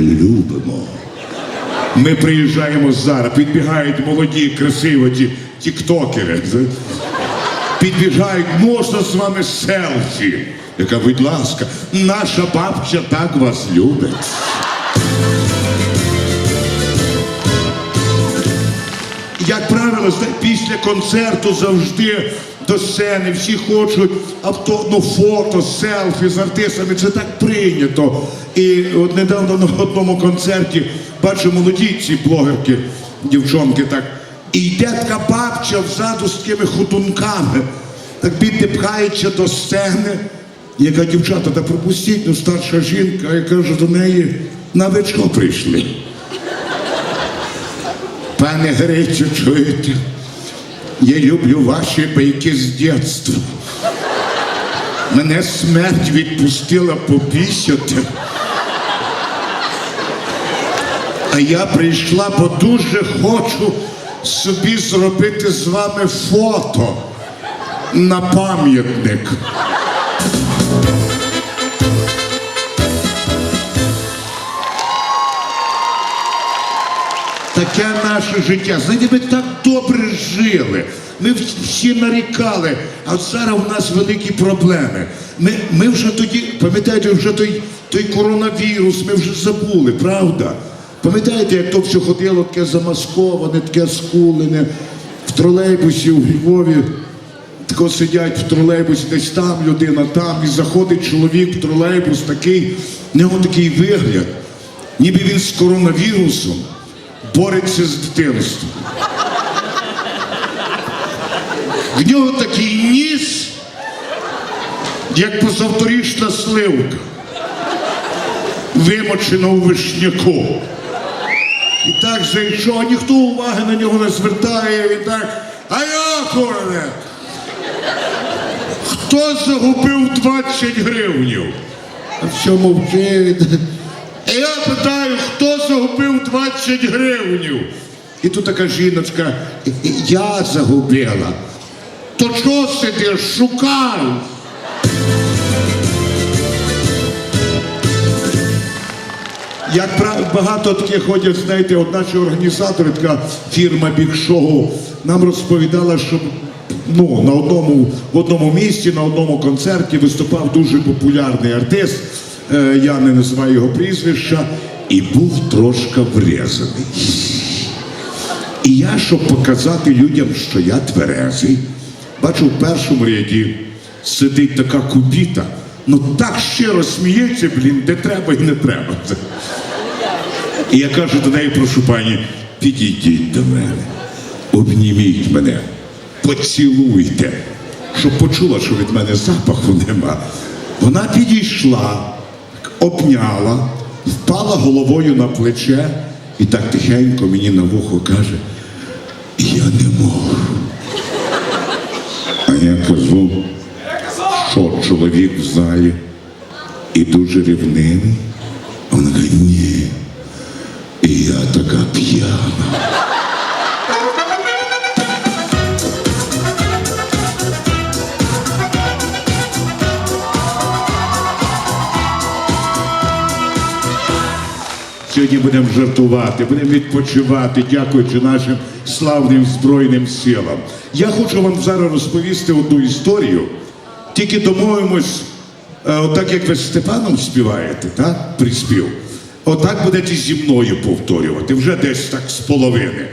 любимо. Ми приїжджаємо зараз, підбігають молоді, красиві ті тіктокери. Підбігають, можна з вами селфі. Яка, будь ласка, наша бабця так вас любить. Як правило, після концерту завжди до сцени всі хочуть авто, ну, фото, селфі з артистами. Це так прийнято. І от недавно на одному концерті бачу молоді ці блогерки, дівчонки так. І йде така бабця взаду з такими худунками. Так пхається до сцени. Яка дівчата, та пропустіть, ну старша жінка, я кажу до неї, на ви чого прийшли? Пане Грицю, чуєте? Я люблю ваші байки з дитинства. Мене смерть відпустила попісяти. А я прийшла, бо дуже хочу собі зробити з вами фото на пам'ятник. Таке наше життя. Знаєте, ми так добре жили. Ми всі нарікали, а зараз у нас великі проблеми. Ми, ми вже тоді, пам'ятаєте, вже той, той коронавірус, ми вже забули, правда? Пам'ятаєте, як то все ходило таке замасковане, таке скулене в тролейбусі у Львові. Тако сидять в тролейбусі, десь там людина, там, і заходить чоловік в тролейбус такий, в нього такий вигляд, ніби він з коронавірусом бореться з дитинством. В нього такий ніс, як позавторічна сливка, вимочена у вишняку. І так зайшов, а ніхто уваги на нього не звертає, він так. А я курне! Хто загубив 20 гривнів? А. А я питаю, хто загубив 20 гривнів? І тут така жіночка, я загубила. То чого сидиш, шукай? Як багато таких ходять, знаєте, от наші організатори, така фірма Big Show, нам розповідала, що ну, на одному, в одному місці, на одному концерті виступав дуже популярний артист, я не називаю його прізвища, і був трошки врізаний. І я, щоб показати людям, що я тверезий, бачу в першому ряді сидить така кубіта, ну так щиро сміється, блін, де треба і не треба. І я кажу до неї, прошу пані, підійдіть до мене, обніміть мене, поцілуйте, щоб почула, що від мене запаху нема. Вона підійшла, обняла, впала головою на плече і так тихенько мені на вухо каже, я не можу. А я кажу, що чоловік залі і дуже рівнивий. Вона каже, ні. І я така п'яна. Сьогодні будемо жартувати, будемо відпочивати, дякуючи нашим славним Збройним силам. Я хочу вам зараз розповісти одну історію. Тільки домовимось, е, отак як ви з Степаном співаєте, так? Приспів. Отак будете зі мною повторювати, вже десь так з половини.